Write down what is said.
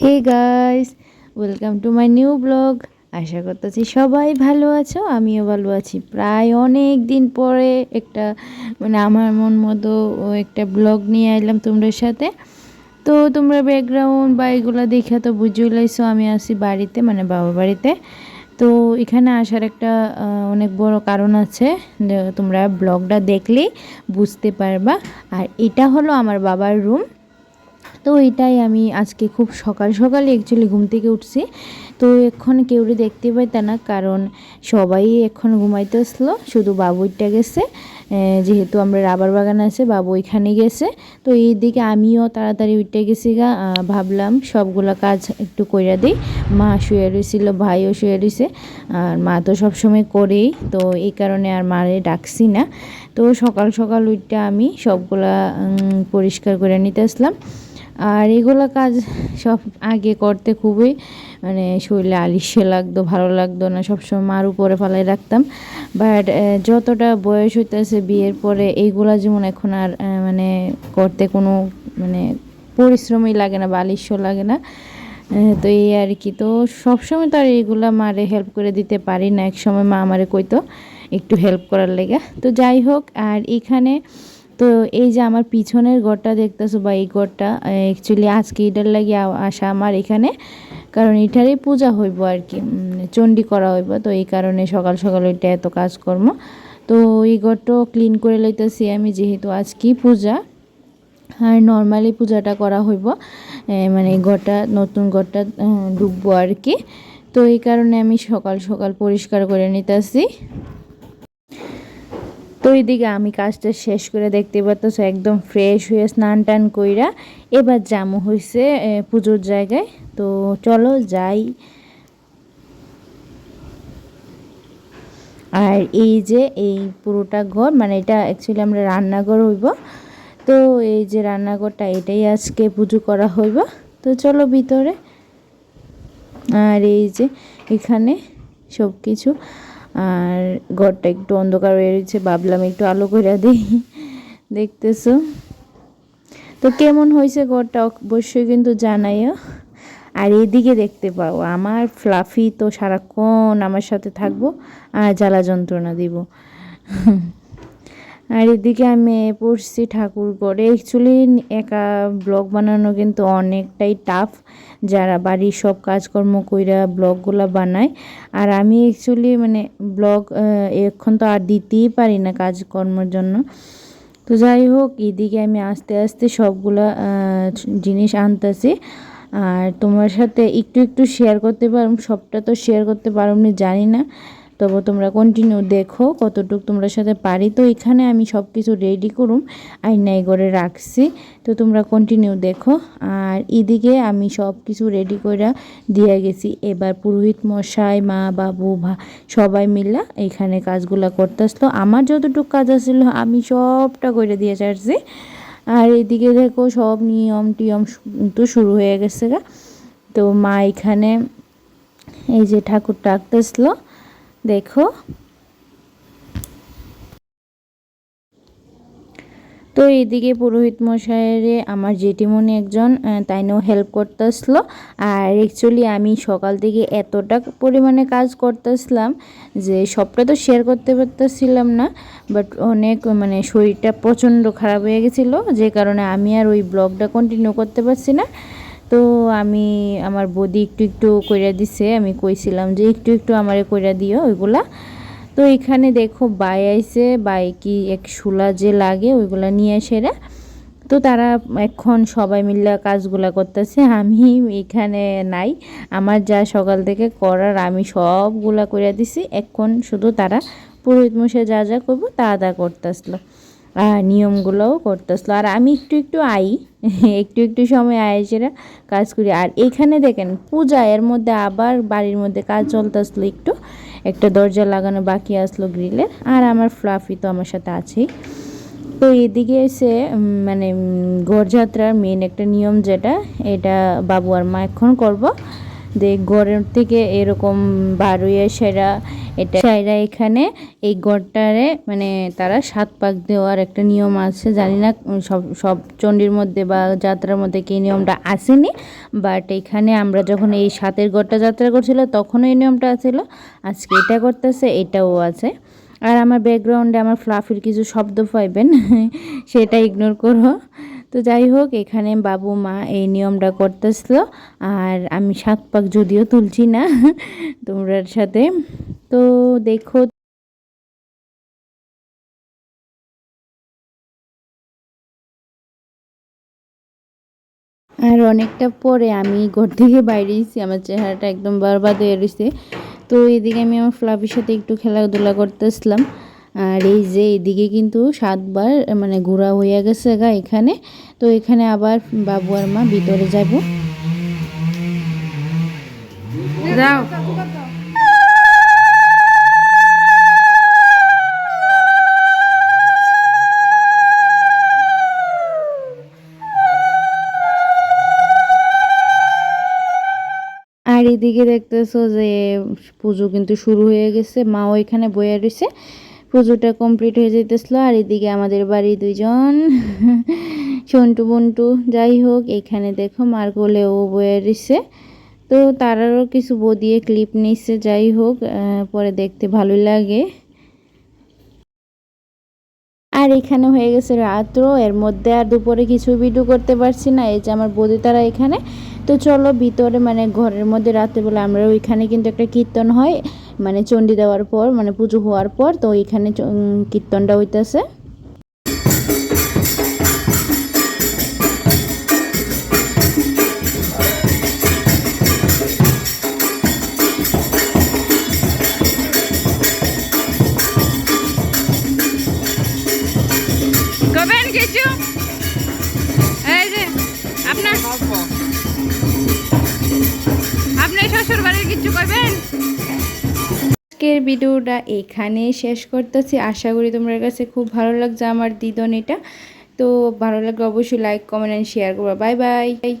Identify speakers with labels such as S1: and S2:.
S1: Hey guys welcome to my new blog আশা করতেছি সবাই ভালো আছো, আমিও ভালো আছি। প্রায় অনেক দিন পরে একটা মানে আমার মন মতো একটা ব্লগ নিয়ে আইলাম তোমাদের সাথে। তো তোমরা ব্যাকগ্রাউন্ড বা এগুলো দেখে তো বুঝে লাইছো, আমি আসি বাড়িতে মানে বাবা বাড়িতে। তো এখানে আসার একটা অনেক বড় কারণ আছে তোমরা ব্লগটা দেখলেই বুঝতে পারবা। আর এটা হলো আমার বাবার রুম তো এটাই আমি আজকে খুব সকাল সকালে অ্যাকচুয়ালি ঘুম থেকে উঠছি। তো এখন কেউ দেখতে পাইতে না, কারণ সবাই এখন ঘুমাইতে আসলো, শুধু বাবুইটা গেছে। যেহেতু আমরা রাবার বাগান আছে, বাবু ওইখানে গেছে। তো এই দিকে আমিও তাড়াতাড়ি উঠে গেছি গা ভাবলাম সবগুলা কাজ একটু কইরা দিই। মা শুয়ে রয়েছিল ভাইও শুয়ে রয়েছে আর মা তো সবসময় করেই, তো এই কারণে আর মারে ডাকছি না। তো সকাল সকাল উঠতে আমি সবগুলা পরিষ্কার করে নিতে আসলাম। আর এগুলো কাজ সব আগে করতে খুবই মানে শরীরে আলিস্য লাগতো, ভালো লাগতো না, সবসময় মার উপরে ফালাই রাখতাম। বাট যতটা বয়স হইতেছে বিয়ের পরে এইগুলা যেমন এখন আর মানে করতে কোনো মানে পরিশ্রমই লাগে না বা লাগে না। তো এই আর কি, তো সবসময় তো আর এইগুলা মারে হেল্প করে দিতে পারি না। এক সময় মা আমারে কইতো একটু হেল্প করার লেগে। তো যাই হোক, আর এখানে তো এই যে আমার পিছনের ঘরটা দেখতেছো বা এই ঘরটা অ্যাকচুয়ালি আজকে এটার লাগে আসা আমার এখানে। কারণ এটারই পূজা হইব আর কি চণ্ডী করা হইব। তো এই কারণে সকাল সকাল ওইটা এত কাজকর্ম। তো এই ঘরটাও ক্লিন করে লইতেছি আমি যেহেতু আজকেই পূজা। আর নর্মালি পূজাটা করা হইব। মানে ঘরটা, নতুন ঘরটা ডুববো আর কি। তো এই কারণে আমি সকাল সকাল পরিষ্কার করে নিতেছি। তো এইদিকে আমি কাজটা শেষ করে দেখতে পাচ্ছ একদম ফ্রেশ হয়ে স্নান টান কইরা এবার জামু হয়েছে পুজোর জায়গায়। তো চলো যাই। আর এই যে এই পুরোটা ঘর মানে এটা অ্যাকচুয়ালি আমরা রান্নাঘর হইব। তো এই যে রান্নাঘরটা, এটাই আজকে পুজো করা হইব। তো চলো ভিতরে। আর এই যে এখানে সব কিছু আর ঘরটা একটু অন্ধকার হয়ে রয়েছে, ভাবলাম একটু আলো করে দিই। দেখতেছো? তো কেমন হয়েছে ঘরটা? অবশ্যই কিন্তু জানাইও। আর এদিকে দেখতে পাও, আমার ফ্লাফি তো সারাক্ষণ আমার সাথে থাকব আর জ্বালা যন্ত্রণা দিব। আর এদিকে আমি পড়ছি ঠাকুর করে অ্যাকচুয়ালি একা ব্লগ বানানো কিন্তু অনেকটাই টাফ যারা বাড়ির সব কাজকর্ম কইরা ব্লগগুলো বানায়। আর আমি অ্যাকচুয়ালি মানে ব্লগ এখন তো আর দিতেই পারি না কাজকর্মের জন্য। তো যাই হোক, এদিকে আমি আস্তে আস্তে সবগুলা জিনিস আনতেছি। আর তোমার সাথে একটু একটু শেয়ার করতে পারুম, সবটা তো শেয়ার করতে পারুম জানি না। তবে তোমরা কন্টিনিউ দেখো কতটুকু তোমরা সাথে পারি। তো এখানে আমি সব কিছু রেডি করুম আইনাই করে রাখছি। তো তোমরা কন্টিনিউ দেখো, আর এদিকে আমি সব কিছু রেডি করে দিয়ে গেছি। এবার পুরোহিত মশাই, মা, বাবু, ভা, সবাই মিলা এখানে কাজগুলা করতে আসলো আমার যতটুকু কাজ আসছিল আমি সবটা করে দিয়ে ছাড়ছি। আর এদিকে দেখো সব নিয়ম টিয়ম তো শুরু হয়ে গেছে গা। তো মা এখানে এই যে ঠাকুরটা আঁকতেছিল দেখো। তো এইদিকে পুরোহিত মশাইয়ের আমার জেঠিমণি একজন তাইনেও হেল্প করতে আসলো আর অ্যাকচুয়ালি আমি সকাল থেকে এতটা পরিমাণে কাজ করতেছিলাম যে সবটা তো শেয়ার করতে পারতেছিলাম না বাট অনেক মানে শরীরটা প্রচণ্ড খারাপ হয়ে গেছিল, যে কারণে আমি আর ওই ব্লগটা কন্টিনিউ করতে পারছি না। তো আমি আমার বদি একটু একটু কইরা দিছে, আমি কইছিলাম যে একটু একটু আমারে কইরা দিও ওইগুলা। তো এখানে দেখো বাই আইছে, বাই কি এক শুলা যে লাগে ওইগুলা নিয়ে এসেরা তো তারা এখন সবাই মিলে কাজগুলা করতেছে, আমি এখানে নাই। আমার যা সকাল থেকে করার আমি সবগুলা করে দিছি, এখন শুধু তারা পুরোহিত মশাই যা যা করব তা তা আর নিয়মগুলোও করতেছিল। আর আমি একটু একটু আই একটু একটু সময় আই সেরা কাজ করি। আর এখানে দেখেন পূজা এর মধ্যে আবার বাড়ির মধ্যে কাজ চলতেছিল একটু। একটা দরজা লাগানো বাকি আসলো গ্রিলের আর আমার ফ্লাফি তো আমার সাথে আছেই। তো এদিকে এসে মানে উম, গড়যাত্রার মেন একটা নিয়ম যেটা এটা বাবু আর মা এখন করব। যে গড়ের থেকে এরকম বার হইয়া সেরা এটা। সেরা এখানে এই গড়টারে মানে তারা সাত পাক দেওয়ার একটা নিয়ম আছে। জানি না সব সব চণ্ডীর মধ্যে বা যাত্রার মধ্যে কি নিয়মটা আসেনি। বাট এখানে আমরা যখন এই সাতের গড়টা যাত্রা করছিল তখন এই নিয়মটা ছিল। আজকে এটা করতেছে, এটাও আছে। আর আমার ব্যাকগ্রাউন্ডে আমার ফ্লাফির কিছু শব্দ পাইবেন, সেটা ইগনোর করো। তো যাই হোক, এখানে বাবু, মা এই নিয়মটা করতেছিল। আর আমি সাত পাক যদিও তুলছি না তোমরার সাথে। তো দেখো আর অনেকটা পরে আমি ঘর থেকে বাইরে এসেছি। আমার চেহারাটা একদম বরবাদ হয়ে রয়েছে। তো এদিকে আমি আমার ফ্লাফির সাথে একটু খেলাধুলা করতেছিলাম। আর এই যে এদিকে কিন্তু সাতবার মানে ঘোরা হয়ে গেছে গা এখানে। তো এখানে আবার বাবু আর মা ভিতরে যাব। যাও। আর এদিকে দেখতেছো যে পুজো কিন্তু শুরু হয়ে গেছে মাও এখানে বয়ে রয়েছে পুজোটা কমপ্লিট হয়ে যেতেছিল আর এদিকে আমাদের বাড়ি দুইজন, সন্টু বন্টু, যাই হোক, এখানে দেখো মার ও বয়ে রয়েছে তো তারারও কিছু বদিয়ে ক্লিপ নিচ্ছে যাই হোক পরে দেখতে ভালো লাগে। আর এখানে হয়ে গেছে রাত্র। এর মধ্যে আর দুপুরে কিছু ভিডিও করতে পারছি না। এই যে আমার বৌদি তারা এখানে। তো চলো ভিতরে মানে ঘরের মধ্যে রাত্রেবেলা আমরা ওইখানে কিন্তু একটা কীর্তন হয়। মানে চণ্ডী দেওয়ার পর মানে পুজো হওয়ার পর, তো ওইখানে কীর্তনটা হইতেছে।
S2: আপনার শ্বশুর বাড়ির
S1: আজকের ভিডিওটা এখানে শেষ করতেছি। আশা করি তোমার কাছে খুব ভালো লাগছে আমার দিদন এটা। তো ভালো লাগলে অবশ্যই লাইক কমেন্ট অ্যান্ড শেয়ার করবা। Bye bye